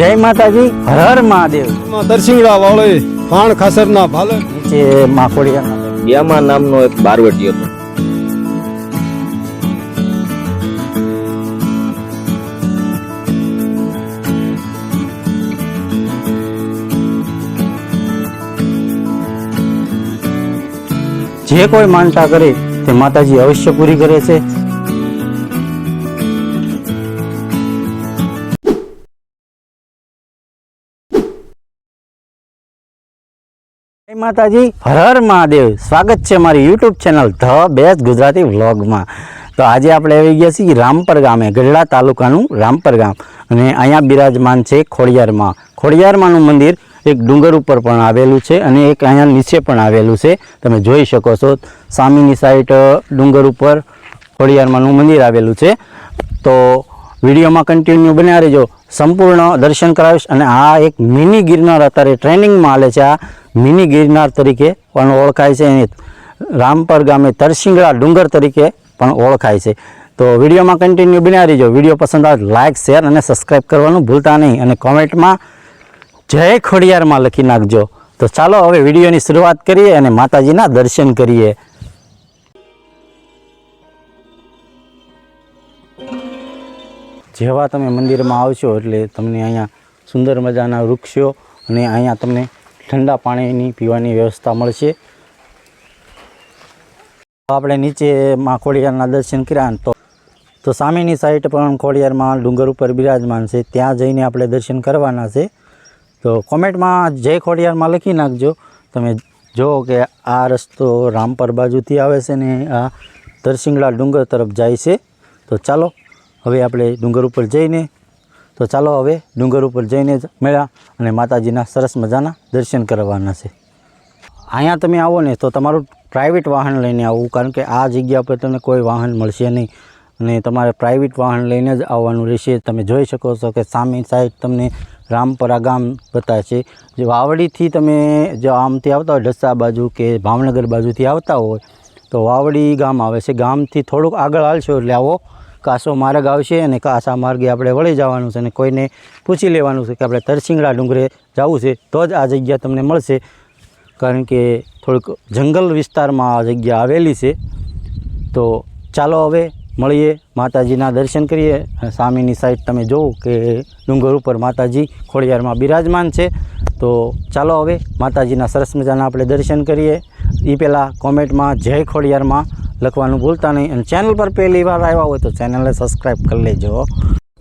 જય માતાજી હર હર મહાદેવ દર્શિંગડા વાળે ભાણ ખાસરના ભાલે. નીચે માખોડિયા. બ્યામા નામનો એક બારવટી હતો. જે કોઈ માનતા કરે તે માતાજી અવશ્ય પૂરી કરે છે. માતાજી. હર હર મહાદેવ. સ્વાગત છે મારી YouTube channel the best Gujarati વ્લોગમાં. તો આજે આપણે આવી ગયા છીએ રામપર ગામે, ગઢડા તાલુકાનું રામપર ગામ. અને અહીંયા બિરાજમાન છે ખોડિયારમાં ખોડિયારમાંનું મંદિર એક ડુંગર ઉપર પણ આવેલું છે અને એક અહીંયા નીચે પણ આવેલું છે. તમે જોઈ શકો છો સામેની સાઈડ ડુંગર ઉપર ખોડિયારમાંનું મંદિર આવેલું છે. તો વિડીયોમાં કન્ટિન્યુ બન્યા રહેજો. સંપૂર્ણ દર્શન કરાવીશ અને આ એક મિની ગિરનાર અત્યારે ટ્રેનિંગમાં હાલે છે. આ મિની ગિરનાર તરીકે પણ ઓળખાય છે. અને રામપર ગામે તરસિંગડા ડુંગર તરીકે પણ ઓળખાય છે. તો વિડીયોમાં કન્ટિન્યુ બન્યા રહીજો. વીડિયો પસંદ આવે લાઇક શેર અને સબસ્ક્રાઈબ કરવાનું ભૂલતા નહીં. અને કોમેન્ટમાં જય ખોડિયારમાં લખી નાખજો. તો ચાલો હવે વિડીયોની શરૂઆત કરીએ અને માતાજીના દર્શન કરીએ. જેવા તમે મંદિરમાં આવશો એટલે તમને અહીંયા સુંદર મજાના વૃક્ષો અને અહીંયા તમને ઠંડા પાણીની પીવાની વ્યવસ્થા મળશે. આપણે નીચે માં ખોડિયારના દર્શન કર્યા તો તો સામેની સાઈડ પણ ખોડિયારમાં ડુંગર ઉપર બિરાજમાન છે. ત્યાં જઈને આપણે દર્શન કરવાના છે. તો કોમેન્ટમાં જય ખોડિયારમાં લખી નાખજો. તમે જુઓ કે આ રસ્તો રામપર બાજુથી આવે છે ને આ તરસિંગડા ડુંગર તરફ જાય છે. તો ચાલો, હવે આપણે ડુંગર ઉપર જઈને તો ચાલો હવે ડુંગર ઉપર જઈને જ મળ્યા અને માતાજીના સરસ મજાના દર્શન કરવાના છે. અહીંયા તમે આવો ને તો તમારું પ્રાઇવેટ વાહન લઈને આવવું કારણ કે આ જગ્યા પર તમને કોઈ વાહન મળશે નહીં. અને તમારે પ્રાઇવેટ વાહન લઈને જ આવવાનું રહેશે. તમે જોઈ શકો છો કે સામે સાઈડ તમને રામપરા ગામ બતાવે છે. જે વાવડીથી તમે જો આમથી આવતા હોય, ઢસા બાજુ કે ભાવનગર બાજુથી આવતા હોય, તો વાવડી ગામ આવે છે. ગામથી થોડુંક આગળ હાલશો એટલે આવો કાસો માર્ગ આવશે અને કાસા માર્ગે આપણે વળી જવાનું છે અને કોઈને પૂછી લેવાનું છે કે આપણે તરસિંગડા ડુંગરે જવું છે, તો જ આ જગ્યા તમને મળશે. કારણ કે થોડુંક જંગલ વિસ્તારમાં આ જગ્યા આવેલી છે. તો ચાલો હવે મળીએ, માતાજીના દર્શન કરીએ. સામેની સાઈડ તમે જોવો કે ડુંગર ઉપર માતાજી ખોડિયારમાં બિરાજમાન છે. તો ચાલો હવે માતાજીના સરસ મજાના આપણે દર્શન કરીએ. એ પહેલાં કોમેન્ટમાં જય ખોડિયારમાં લખવાનું ભૂલતા નહીં અને ચેનલ પર પહેલી વાર આવ્યા હોય તો ચેનલને સબસ્ક્રાઈબ કરી લેજો.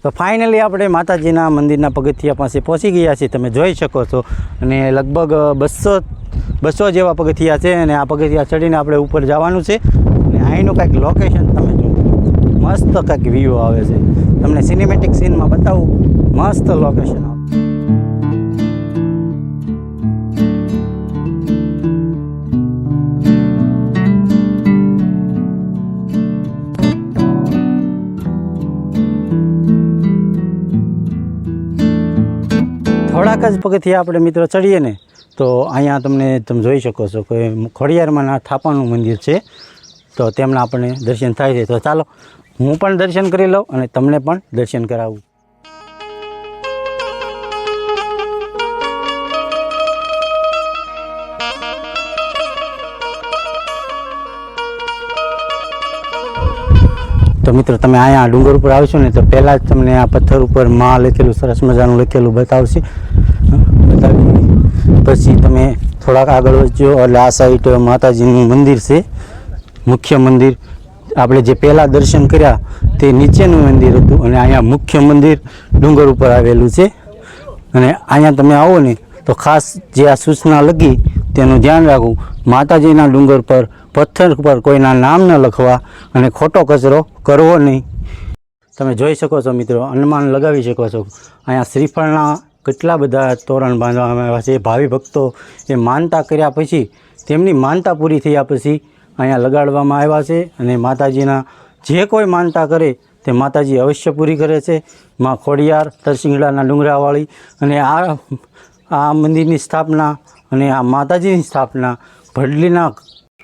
તો ફાઇનલી આપણે માતાજીના મંદિરના પગથિયા પાસે પહોંચી ગયા છીએ. તમે જોઈ શકો છો. અને લગભગ બસો બસો જેવા પગથિયા છે અને આ પગથિયા ચડીને આપણે ઉપર જવાનું છે. અને અહીંનું કંઈક લોકેશન તમે જુઓ. મસ્ત કંઈક વ્યૂ આવે છે. તમને સિનેમેટિક સીનમાં બતાવું. મસ્ત લોકેશન આવે જ પગથિયા આપણે મિત્રો ચડીએ ને તો અહીંયા તમને તમે જોઈ શકો છો કે ખોડિયારમાં થાપાનું મંદિર છે. તો તેમના આપણને દર્શન થાય છે. તો ચાલો હું પણ દર્શન કરી લઉં અને તમને પણ દર્શન કરાવું. તો મિત્રો તમે અહીંયા ડુંગર ઉપર આવશો ને તો પહેલાં જ તમને આ પથ્થર ઉપરમાં લખેલું સરસ મજાનું લખેલું બતાવશે. બતાવી પછી તમે થોડાક આગળ વધજો. એટલે આ સાઈડ માતાજીનું મંદિર છે. મુખ્ય મંદિર. આપણે જે પહેલાં દર્શન કર્યા તે નીચેનું મંદિર હતું અને અહીંયા મુખ્ય મંદિર ડુંગર ઉપર આવેલું છે. અને અહીંયા તમે આવો ને તો ખાસ જે આ સૂચના લગી તેનું ધ્યાન રાખવું. માતાજીના ડુંગર પર, પથ્થર પર કોઈના નામ ન લખવા અને ખોટો કચરો કરવો નહીં. તમે જોઈ શકો છો મિત્રો, અનુમાન લગાવી શકો છો. અહીંયા શ્રીફળના કેટલા બધા તોરણ બાંધવામાં આવ્યા છે ભાવિ ભક્તો એ માનતા કર્યા પછી, તેમની માનતા પૂરી થયા પછી અહીંયા લગાડવામાં આવ્યા છે અને માતાજીના જે કોઈ માનતા કરે, તે માતાજી અવશ્ય પૂરી કરે છે. માં ખોડિયાર, તરસિંગડાના ડુંગરાવાળી અને આ આ મંદિરની સ્થાપના અને આ માતાજીની સ્થાપના ભડલીના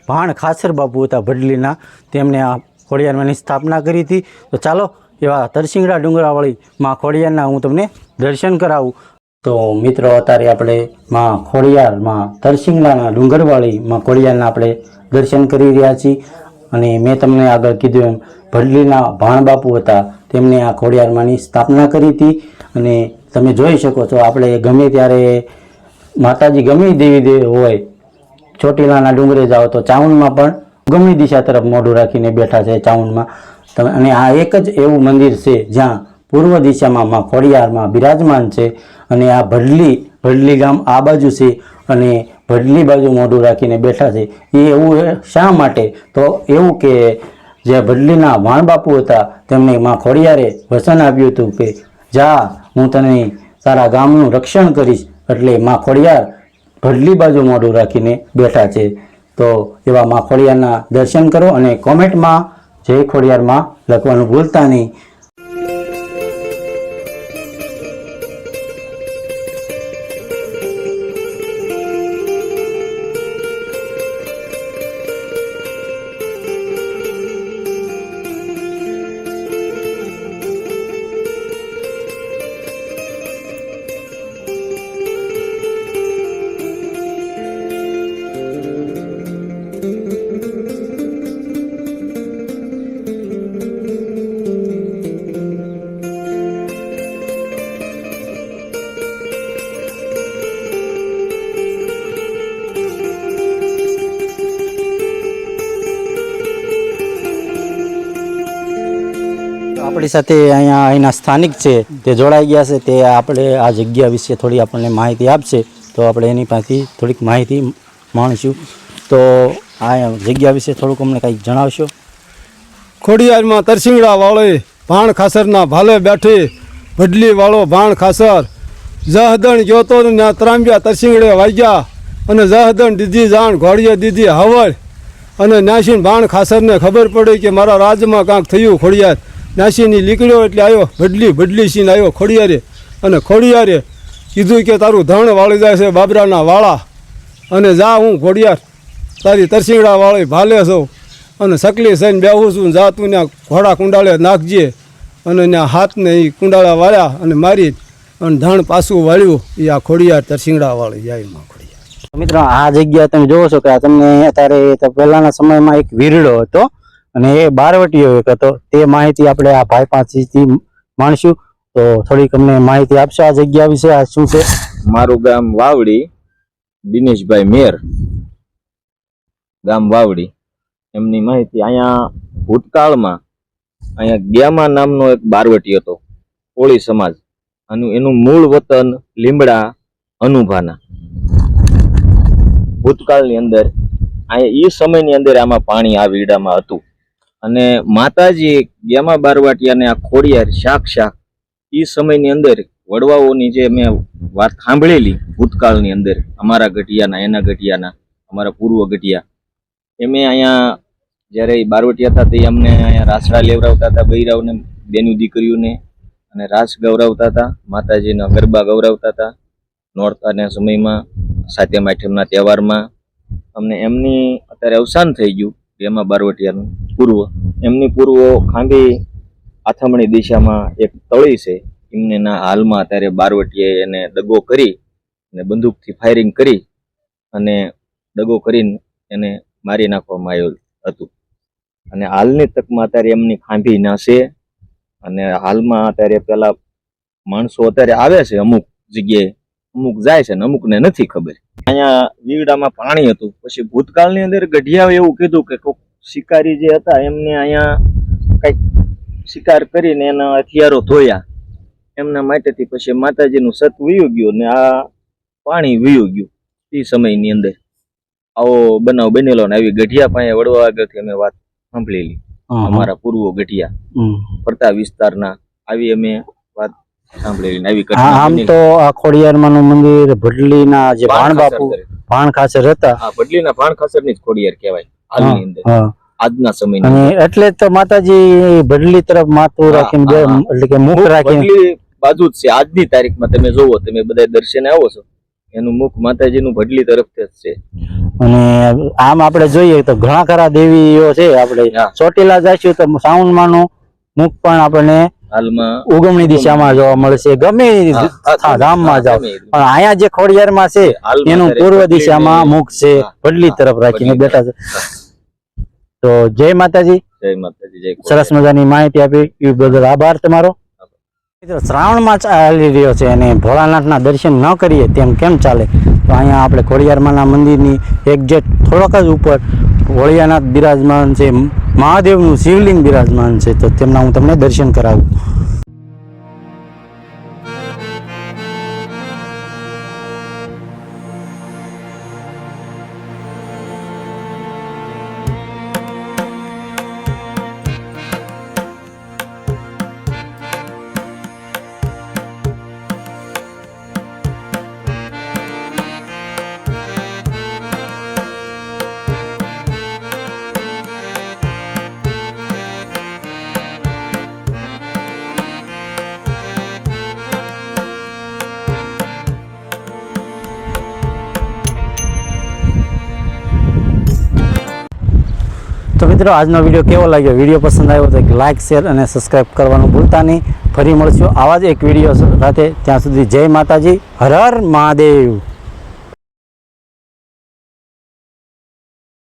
ભાણ ખાસર બાપુ હતા, ભડલીના. તેમણે આ ખોડિયારમાંની સ્થાપના કરી હતી. તો ચાલો એવા તરસિંગડા ડુંગરાવાળી માં ખોડિયારના હું તમને દર્શન કરાવું. તો મિત્રો, અત્યારે આપણે માં ખોડિયારમાં તરસિંગડાના ડુંગરવાળી માં ખોડિયારના આપણે દર્શન કરી રહ્યા છીએ. અને મેં તમને આગળ કીધું એમ, ભડલીના ભાણબાપુ હતા તેમણે આ ખોડિયારમાંની સ્થાપના કરી હતી. અને તમે જોઈ શકો છો, આપણે ગમે ત્યારે માતાજી ગમે દેવી દેવી હોય, ચોટીલાના ડુંગરે જાઓ તો ચાવણમાં પણ ગમે દિશા તરફ મોઢું રાખીને બેઠા છે ચાવણમાં તમે અને આ એક જ એવું મંદિર છે જ્યાં પૂર્વ દિશામાં માં ખોડિયારમાં બિરાજમાન છે અને આ ભડલી ભડલી ગામ આ બાજુ છે અને ભડલી બાજુ મોઢું રાખીને બેઠા છે. એ એવું શા માટે? તો એવું કે જે ભડલીના વાણબાપુ હતા, તેમને માં ખોડિયારે વચન આપ્યું હતું કે, જા, હું તને તારા ગામનું રક્ષણ કરીશ. એટલે માં ખોડિયાર ભડલી બાજુ મોઢું રાખીને બેઠા છે. તો એવા માં ખોડિયારના દર્શન કરો અને કોમેન્ટમાં જય ખોડિયારમાં લખવાનું ભૂલતા નહીં. આપણી સાથે અહીંયા અહીંના સ્થાનિક છે, તે જોડાઈ ગયા છે, તે આપણે આ જગ્યા વિશે થોડી આપણને માહિતી આપશે, તો આપણે એની પાસેથી થોડીક માહિતી માણીશું. તો આ જગ્યા વિશે થોડુંક અમને કંઈક જણાવશો. ખોડિયારમાં તરસિંગડા વાળે ભાણ ખાસરના ભાલે બેઠી ભડલી વાળો ભાણ ખાસર. જહદણ ગયો તો ત્યાં ત્રાંબ્યા તરસિંગડે વાગ્યા અને જહદણ દીધી જાણ ઘોડીએ દીધી હવળ. અને ન્યાસીન ભાણ ખાસરને ખબર પડી કે મારા રાજમાં કાંક થયું ખોડિયાર. નાસીની નીકળ્યો એટલે આવ્યો બદલી બદલી સીન આવ્યો ખોડિયારે. અને ખોડિયારે કીધું કે તારું ધણ વાળી જાય છે બાબરાના વાળા. અને જા હું ખોડિયાર તારી તરસીંગડા વાળી ભાલે છો અને સકલી સઈને બેહું છું, જા તું ત્યાં ઘોડા કુંડાળે નાખજે. અને ત્યાં હાથને એ કુંડાળા વાળ્યા અને મારી અને ધણ પાછું વાળ્યું. એ આ ખોડિયાર તરસીંગડા વાળી જાય માં ખોડિયાર. મિત્રો, આ જગ્યા તમે જોવો છો કે તમને અત્યારે પહેલાના સમયમાં એક વીરડો હતો. અને એ બારવટીઓ એક હતો. તે માહિતી આપણે આ ભાઈ પાસેથી માણશું. તો થોડીક અમને માહિતી આપશો આ જગ્યા વિશે, આ શું છે? મારું ગામ વાવડી, દિનેશભાઈ મેર. ગામ વાવડી. એમની માહિતી અહીંયા ભૂતકાળમાં, અહીંયા ગ્યામા નામનો એક બારવટી હતો કોળી સમાજ. અને એનું મૂળ વતન લીમડા અનુભાના ભૂતકાળની અંદર, અહીંયા એ સમયની અંદર આમાં પાણી આ વીડામાં હતું. અને માતાજી ગ્યામા બારવાટિયાને આ ખોડિયાર શાક શાક એ સમયની અંદર વડવાઓની જે મેં વાત સાંભળેલી ભૂતકાળની અંદર, અમારા ગઢિયાના, એના ગઢિયાના, અમારા પૂર્વ ગઢિયા એમે અહીંયા જ્યારે એ બારવટિયા હતા તે અમને અહીંયા રાસડા લેવડાવતા હતા બૈરાવને બેનું દીકરીઓને, અને રાસ ગૌરવતા હતા, માતાજીના ગરબા ગૌરવતા હતા નોરતાના સમયમાં, સાતમ આઠમના તહેવારમાં, અમને એમની અત્યારે અવસાન થઈ ગયું એમાં બારવટિયાનું. પૂર્વ. એમની પૂર્વ ખાંભી આથમણી દિશામાં એક તળી છે. એમને ના હાલમાં અત્યારે બારવટીએ એને દગો કરી અને બંદૂકથી ફાયરિંગ કરી અને દગો કરીને એને મારી નાખવામાં આવ્યું હતું. અને હાલની તકમાં અત્યારે એમની ખાંભી ના છે. અને હાલમાં અત્યારે પેલા માણસો અત્યારે આવે છે અમુક જગ્યાએ. અમુક જાય છે ને અમુકને નથી ખબર. અહીંયા વીવડામાં પાણી હતું. પછી ભૂતકાળની અંદર ગઢિયાએ એવું કીધું કે કોક શિકારી જે હતા એમને અહીંયા કંઈક શિકાર કરીને એના હથિયારો ધોયા. એમના માટેથી પછી માતાજીનું સત વયું ગયું ને આ પાણી વયું ગયું એ સમયની અંદર. આવો બનાવ બનેલો ને આવી ગઢિયા પાસે વડવા આગળથી અમે વાત સાંભળેલી. અમારા પૂર્વ ગઢિયા. પડતા વિસ્તારના. આવી અમે વાત સાંભળેલી આવી આમ તો આ ખોડિયારમાંનું મંદિર ભડલીના જે ભાણબાપુ ભાણખાસર ભાણ ખાસર હતા. આ ભડલીના ની જ ખોડિયાર કહેવાય. હાલની અંદર આજના સમયની એટલે તો માતાજી ભડલી તરફ માથું રાખીને એટલે કે મુખ રાખીને. બાજુ જ છે. આજની તારીખમાં તમે જોવો તમે બધા દર્શને આવો છો. એનું મુખ માતાજીનું ભડલી તરફ જ છે. અને આમ આપણે જોઈએ તો ઘણા ખરા દેવીઓ છે આપણે. ચોટીલા જઈશું તો સાઉન્ડમાંનું મુખ પણ આપણને હાલમાં ઉગમણી દિશામાં જોવા મળશે. ગમે ધામમાં જાઓ. પણ અહીંયા જે ખોડિયારમાં છે એનું પૂર્વ દિશામાં મુખ છે. ભડલી તરફ રાખીને બેઠા છે. તો જય માતાજી. જય માતાજી જય સરસ મજાની માહિતી આપી. એ બદલ આભાર તમારો. મિત્રો શ્રાવણમાં ચાલી રહ્યો છે અને ભોળાનાથના દર્શન ન કરીએ તેમ કેમ ચાલે? તો અહીંયા આપણે ખોડિયારમાંના મંદિરની એક્ઝેક્ટ થોડોક જ ઉપર ભોળિયાનાથ બિરાજમાન છે મહાદેવનું શિવલિંગ બિરાજમાન છે. તો તેમના હું તમને દર્શન કરાવું. મિત્રો, આજનો વીડિયો કેવો લાગ્યો? વીડિયો પસંદ આવ્યો તો એક લાઇક શેર અને સબસ્ક્રાઈબ કરવાનું ભૂલતા નહીં. ફરી મળશું આવા જ એક વીડિયો સાથે ત્યાં સુધી જય માતાજી. હર હર મહાદેવ.